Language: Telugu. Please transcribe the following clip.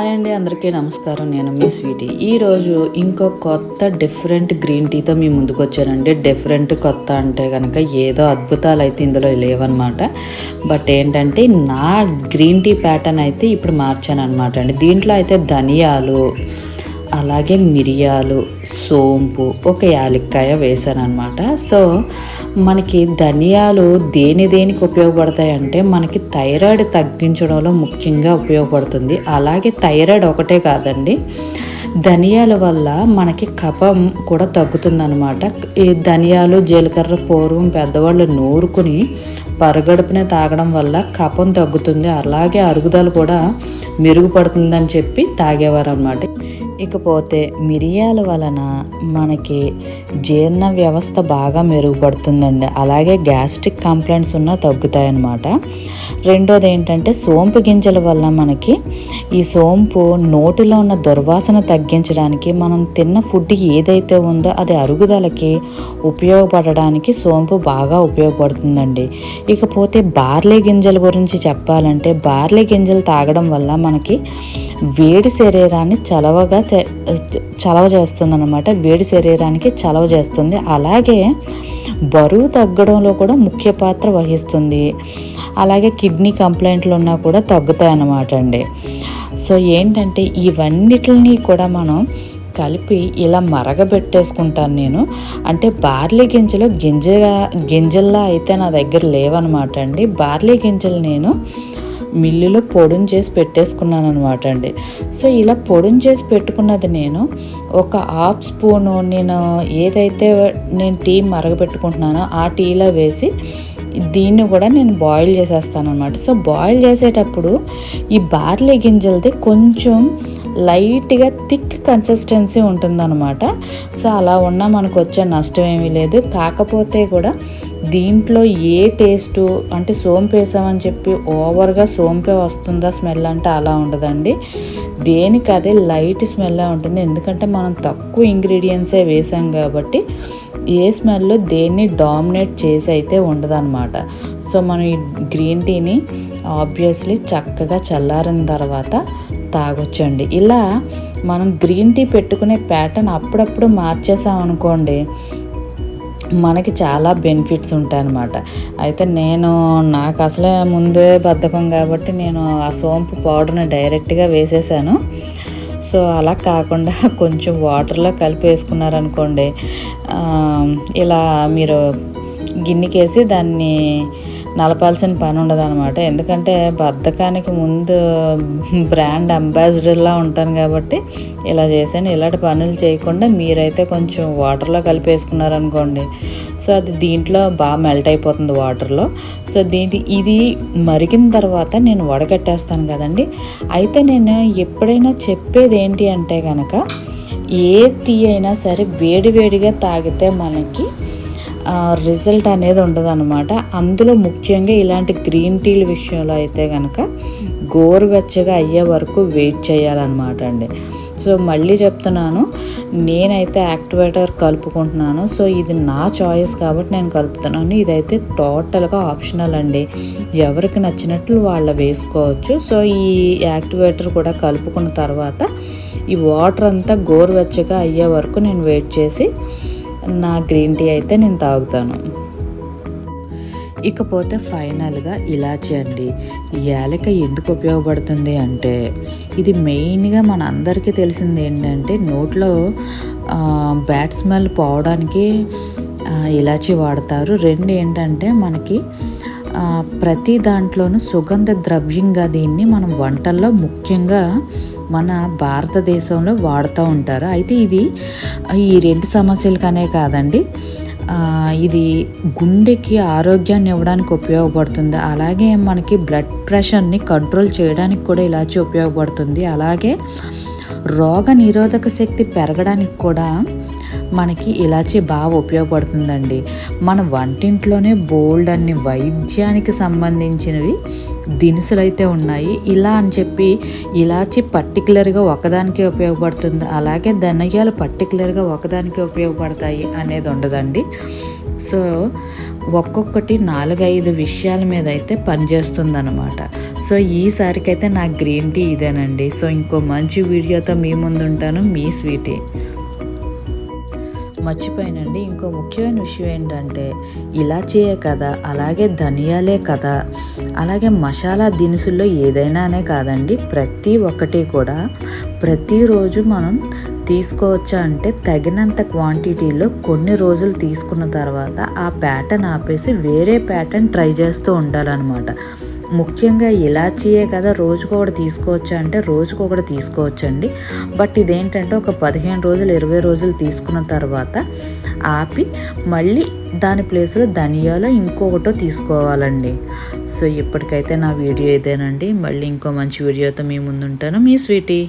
హాయ్ అండి అందరికీ నమస్కారం. నేను మీ స్వీటీ. ఈరోజు ఇంకో కొత్త డిఫరెంట్ గ్రీన్ టీతో మీ ముందుకు వచ్చానండి. డిఫరెంట్ కొత్త అంటే కనుక ఏదో అద్భుతాలు అయితే ఇందులో లేవన్నమాట. బట్ ఏంటంటే నా గ్రీన్ టీ ప్యాటర్న్ అయితే ఇప్పుడు మార్చాను అనమాట అండి. దీంట్లో అయితే ధనియాలు అలాగే మిరియాలు సోంపు ఒక యాలక్కాయ వేసాను అనమాట సో మనకి ధనియాలు దేని దేనికి ఉపయోగపడతాయి అంటే మనకి థైరాయిడ్ తగ్గించడంలో ముఖ్యంగా ఉపయోగపడుతుంది. అలాగే థైరాయిడ్ ఒకటే కాదండి. ధనియాల వల్ల మనకి కఫం కూడా తగ్గుతుందన్నమాట. ఈ ధనియాలు జీలకర్ర పూర్వం పెద్దవాళ్ళు నూరుకుని పరగడుపునే తాగడం వల్ల కఫం తగ్గుతుంది. అలాగే అరుగుదల కూడా మెరుగుపడుతుందని చెప్పి తాగేవారు అనమాట ఇకపోతే మిరియాల వలన మనకి జీర్ణ వ్యవస్థ బాగా మెరుగుపడుతుందండి. అలాగే గ్యాస్ట్రిక్ కంప్లైంట్స్ ఉన్న తగ్గుతాయన్నమాట. రెండోది ఏంటంటే సోంపు గింజల వల్ల మనకి ఈ సోంపు నోటిలో ఉన్న దుర్వాసన తగ్గించడానికి మనం తిన్న ఫుడ్ ఏదైతే ఉందో అది అరుగుదలకి ఉపయోగపడడానికి సోంపు బాగా ఉపయోగపడుతుందండి. ఇకపోతే బార్లీ గింజల గురించి చెప్పాలంటే బార్లీ గింజలు తాగడం వల్ల మనకి వేడి శరీరాన్ని చలవగా చలవ చేస్తుంది అనమాట వేడి శరీరానికి చలవ చేస్తుంది. అలాగే బరువు తగ్గడంలో కూడా ముఖ్య పాత్ర వహిస్తుంది. అలాగే కిడ్నీ కంప్లైంట్లు ఉన్నా కూడా తగ్గుతాయి అన్నమాట అండి. సో ఏంటంటే ఇవన్నిటిని కూడా మనం కలిపి ఇలా మరగబెట్టేసుకుంటాను నేను. అంటే బార్లీ గింజలు గింజ గింజల్లా అయితే నా దగ్గర లేవన్నమాట అండి. బార్లీ గింజలు నేను మిల్లులో పొడిని చేసి పెట్టేసుకున్నాను అనమాట అండి. సో ఇలా పొడిని చేసి పెట్టుకున్నది నేను. ఒక హాఫ్ స్పూను నేను ఏదైతే నేను టీ మరగపెట్టుకుంటున్నానో ఆ టీలో వేసి దీన్ని కూడా నేను బాయిల్ చేసేస్తాను అనమాట సో బాయిల్ చేసేటప్పుడు ఈ బార్లీ గింజలది కొంచెం లైట్గా థిక్ కన్సిస్టెన్సీ ఉంటుందన్నమాట. సో అలా ఉన్నా మనకు వచ్చే నష్టం ఏమీ లేదు. కాకపోతే కూడా దీంట్లో ఏ టేస్టు అంటే సోంపు వేసామని చెప్పి ఓవర్గా సోంపే వస్తుందా స్మెల్ అంటే అలా ఉండదండి. దేనికి అదే లైట్ స్మెల్ ఉంటుంది. ఎందుకంటే మనం తక్కువ ఇంగ్రీడియంట్సే వేసాం కాబట్టి ఏ స్మెల్ దేన్ని డామినేట్ చేసి అయితే ఉండదన్నమాట. సో మనం ఈ గ్రీన్ టీని ఆబ్వియస్లీ చక్కగా చల్లారిన తర్వాత తాగొచ్చండి. ఇలా మనం గ్రీన్ టీ పెట్టుకునే ప్యాటర్న్ అప్పుడప్పుడు మార్చేసామనుకోండి మనకి చాలా బెనిఫిట్స్ ఉంటాయి అన్నమాట అయితే నేను నాకు అసలే ముందే బద్ధకం కాబట్టి నేను ఆ సోంపు పౌడర్ని డైరెక్ట్గా వేసేసాను. సో అలా కాకుండా కొంచెం వాటర్లో కలిపి వేసుకున్నారనుకోండి ఇలా మీరు గిన్నెకేసి దాన్ని నలపాల్సిన పని ఉండదు అనమాట ఎందుకంటే బద్ధకానికి ముందు బ్రాండ్ అంబాసిడర్లా ఉంటాను కాబట్టి ఇలా చేశాను. ఇలాంటి పనులు చేయకుండా మీరైతే కొంచెం వాటర్లో కలిపేసుకున్నారనుకోండి. సో అది దీంట్లో బాగా మెల్ట్ అయిపోతుంది వాటర్లో. సో దీని ఇది మరిగిన తర్వాత నేను వడగట్టేస్తాను కదండి. అయితే నేను ఎప్పుడైనా చెప్పేది ఏంటి అంటే కనుక ఏ టీ అయినా సరే వేడి వేడిగా తాగితే మనకి రిజల్ట్ అనేది ఉండదు అనమాట అందులో ముఖ్యంగా ఇలాంటి గ్రీన్ టీల విషయంలో అయితే కనుక గోరువెచ్చగా అయ్యే వరకు వెయిట్ చేయాలన్నమాట అండి. సో మళ్ళీ చెప్తున్నాను నేనైతే యాక్టివేటర్ కలుపుకుంటున్నాను. సో ఇది నా చాయిస్ కాబట్టి నేను కలుపుతున్నాను. ఇదైతే టోటల్గా ఆప్షనల్ అండి. ఎవరికి నచ్చినట్లు వాళ్ళు వేసుకోవచ్చు. సో ఈ యాక్టివేటర్ కూడా కలుపుకున్న తర్వాత ఈ వాటర్ అంతా గోరువెచ్చగా అయ్యే వరకు నేను వెయిట్ చేసి నా గ్రీన్ టీ అయితే నేను తాగుతాను. ఇకపోతే ఫైనల్గా ఇలాచి అండి. యాలక ఎందుకు ఉపయోగపడుతుంది అంటే ఇది మెయిన్గా మన అందరికీ తెలిసింది ఏంటంటే నోట్లో బ్యాడ్ స్మెల్ పోవడానికి ఇలాచి వాడతారు. రెండు ఏంటంటే మనకి ప్రతి దాంట్లోనూ సుగంధ ద్రవ్యంగా దీన్ని మనం వంటల్లో ముఖ్యంగా మన భారతదేశంలో వాడుతూ ఉంటారు. అయితే ఇది ఈ రెండు సమస్యలకనే కాదండి. ఇది గుండెకి ఆరోగ్యాన్ని ఇవ్వడానికి ఉపయోగపడుతుంది. అలాగే మనకి బ్లడ్ ప్రెషర్ని కంట్రోల్ చేయడానికి కూడా ఇలాచి ఉపయోగపడుతుంది. అలాగే రోగ నిరోధక శక్తి పెరగడానికి కూడా మనకి ఇలాచి బాగా ఉపయోగపడుతుందండి. మన వంటింట్లోనే బోల్డ్ అన్ని వైద్యానికి సంబంధించినవి దినుసులు అయితే ఉన్నాయి. ఇలా అని చెప్పి ఇలాచి పర్టికులర్గా ఒకదానికే ఉపయోగపడుతుంది. అలాగే ధనయ్యాలు పర్టికులర్గా ఒకదానికే ఉపయోగపడతాయి అనేది ఉండదండి. సో ఒక్కొక్కటి నాలుగైదు విషయాల మీద అయితే పనిచేస్తుందన్నమాట. సో ఈసారికైతే నా గ్రీన్ టీ ఇదేనండి. సో ఇంకో మంచి వీడియోతో మీ ముందు ఉంటాను మీ స్వీటీ. మర్చిపోయానండి. ఇంకో ముఖ్యమైన విషయం ఏంటంటే ఇలాచీయే కదా అలాగే ధనియాలే కదా అలాగే మసాలా దినుసుల్లో ఏదైనానే కాదండి ప్రతి ఒక్కటి కూడా ప్రతిరోజు మనం తీసుకోవచ్చా అంటే తగినంత క్వాంటిటీలో కొన్ని రోజులు తీసుకున్న తర్వాత ఆ ప్యాటర్న్ ఆపేసి వేరే ప్యాటర్న్ ట్రై చేస్తూ ఉండాలన్నమాట. ముఖ్యంగా ఇలాచీయే కదా రోజుకు ఒకటి తీసుకోవచ్చు అంటే రోజుకు ఒకటి తీసుకోవచ్చండి. బట్ ఇదేంటంటే ఒక పదిహేను రోజులు ఇరవై రోజులు తీసుకున్న తర్వాత ఆపి మళ్ళీ దాని ప్లేస్లో ధనియాలో ఇంకొకటో తీసుకోవాలండి. సో ఇప్పటికైతే నా వీడియో ఇదేనండి. మళ్ళీ ఇంకో మంచి వీడియోతో మీ ముందుంటాను. మీ స్వీటీ.